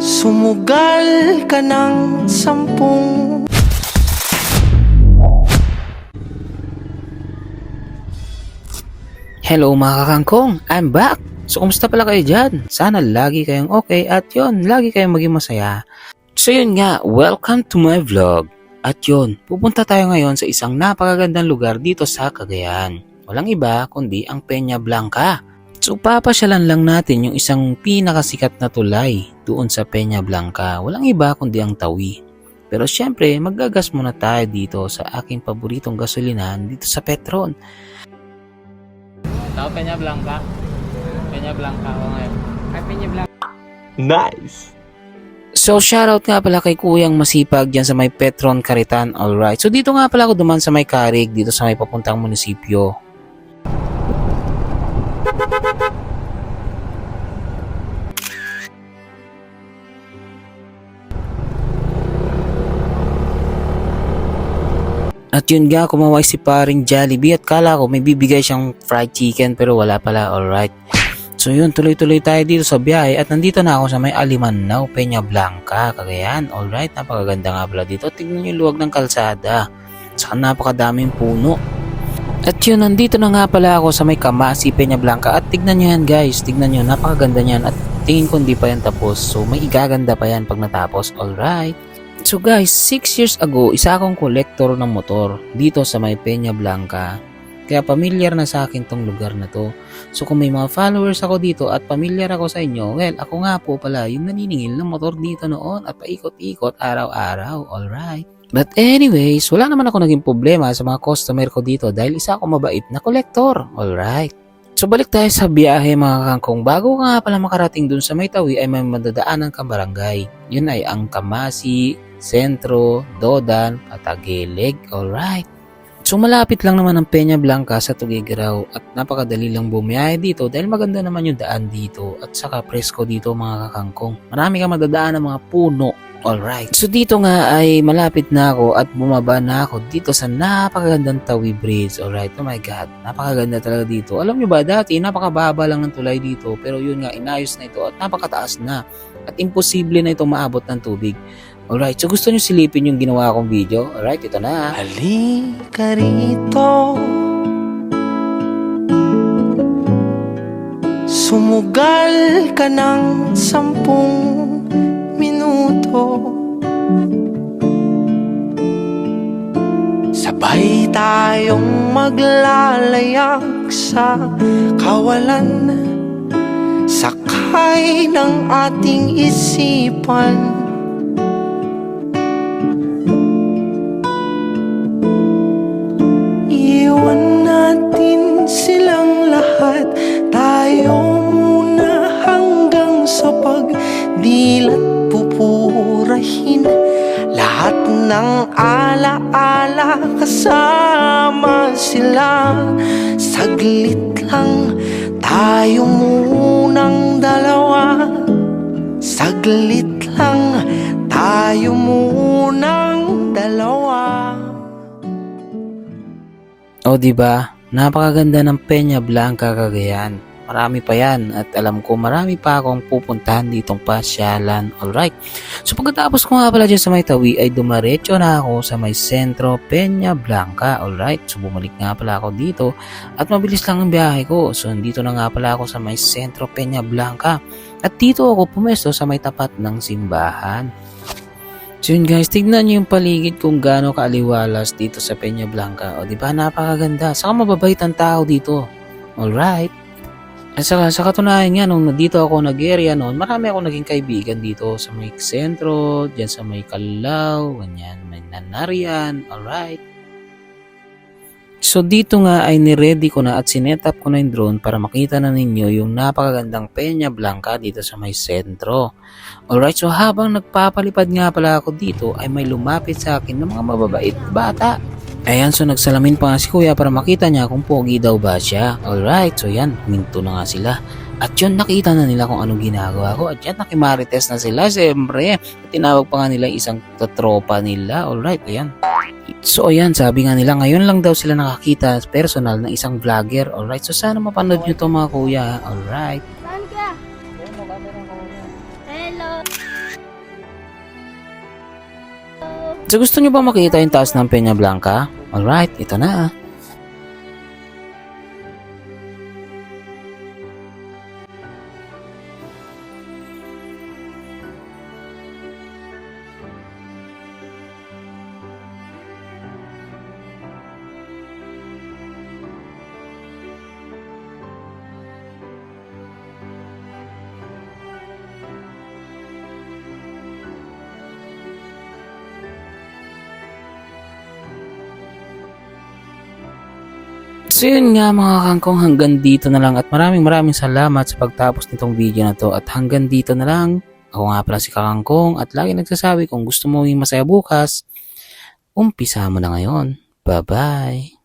Sumugal ka ng sampung Hello mga kakangkong, I'm back! So kumusta pala kayo dyan? Sana lagi kayong okay at yon lagi kayong maging masaya. So yun nga, welcome to my vlog. At yun, pupunta tayo ngayon sa isang napakagandang lugar dito sa Cagayan. Walang iba kundi ang Peña Blanca. So papasyalan lang natin yung isang pinakasikat na tulay doon sa Peña Blanca. Walang iba kundi ang Tawi. Pero syempre, maggagas muna tayo dito sa aking paboritong gasolinahan dito sa Petron. Tao Peña Blanca. Peña Blanca ako ngayon. Ay, Peña Blanca. Nice! So shoutout nga pala kay Kuyang Masipag dyan sa may Petron Caritan. Alright. So dito nga pala ako duman sa may Carig, dito sa may papuntang munisipyo. At yun nga, kumaway si paring Jollibee at kala ko may bibigay siyang fried chicken pero wala pala, alright. So yun, tuloy-tuloy tayo dito sa biyahe at nandito na ako sa may Alimannaw, Peña Blanca, Cagayan. Alright, napakaganda nga pala dito. Tignan yung luwag ng kalsada. Saka napakadaming puno. At yun, nandito na nga pala ako sa may Kamasi, Peña Blanca. At tignan nyo yan guys, tignan nyo, napakaganda niyan. At tingin ko hindi pa yan tapos. So may igaganda pa yan pag natapos. Alright. So guys, 6 years ago, isa akong kolektor ng motor dito sa may Peña Blanca. Kaya familiar na sa akin tong lugar na to. So kung may mga followers ako dito at familiar ako sa inyo, well, ako nga po pala yung naniningil ng motor dito noon at paikot-ikot araw-araw, alright? But anyways, wala naman ako naging problema sa mga customer ko dito dahil isa ako mabait na kolektor, alright? So balik tayo sa biyahe mga kangkong. Bago ka nga pala makarating dun sa may tawi ay may madadaanan kang barangay. Yun ay ang Kamasi, Sentro, Dodan, Patagilig, alright? So malapit lang naman ang Peña Blanca sa Tugigaraw at napakadali lang bumiyahe dito dahil maganda naman yung daan dito at saka presko dito mga kakangkong. Marami kang madadaan ng mga puno. Alright. So dito nga ay malapit na ako at bumaba na ako dito sa napakagandang Tawi Bridge. Alright. Oh my God. Napakaganda talaga dito. Alam nyo ba dati napakababa lang ng tulay dito pero yun nga inayos na ito at napakataas na. At imposible na itong maabot ng tubig. Alright. So gusto nyo silipin yung ginawa kong video? Alright. Ito na. Halika rito Sumugal ka ng sampung minuto Sabay tayong maglalayag sa kawalan Sakay ng ating isipan Iwan natin silang lahat. Tayo muna hanggang sa pagdilat pupurahin. Lahat ng alaala kasama sila. Saglit lang tayo munang dalawa. Saglit lang tayo munang dalawa O di ba? Napakaganda ng Peña Blanca Cagayan. Marami pa yan at alam ko marami pa akong pupuntahan ditong pasyalan. Alright. So pagkatapos ko nga pala dyan sa may tawi ay dumaretso na ako sa may sentro Peña Blanca. Alright. So bumalik nga pala ako dito at mabilis lang ang biyahe ko. So dito na nga pala ako sa may sentro Peña Blanca. At dito ako pumesto sa may tapat ng simbahan. So yun guys, tignan nyo yung paligid kung gaano kaaliwalas dito sa Peña Blanca. O di ba napakaganda. Saka mababait ang tao dito. Alright. At saka sa katunayan nga, nung dito ako nag-area noon, marami ako naging kaibigan dito sa may sentro, dyan sa may Kalaw, ganyan, may Nanarian, alright. So dito nga ay niready ko na at sinetap ko na yung drone para makita na ninyo yung napakagandang Peña Blanca dito sa may sentro. Alright, so habang nagpapalipad nga pala ako dito ay may lumapit sa akin ng mga mababait bata. Ayan, so nagsalamin pa nga si kuya para makita niya kung pogi daw ba siya. Alright, so yan, minto na nga sila. At yun, nakita na nila kung anong ginagawa ko. At yan, nakimarites na sila, siyempre. At tinawag pa nga nila isang katropa nila. Alright, ayan. So ayan, sabi nga nila, ngayon lang daw sila nakakita personal ng isang vlogger. Alright, so sana mapanood nyo to mga kuya. Alright. Saan ka? Hello. So gusto nyo ba makita yung taas ng Peña Blanca? Alright, ito na. So yun nga mga kangkong hanggang dito na lang at maraming maraming salamat sa pagtapos nitong video na to at hanggang dito na lang. Ako nga pala si Kakangkong at lagi nagsasabi kung gusto mo maging masaya bukas, umpisa mo na ngayon. Bye-bye!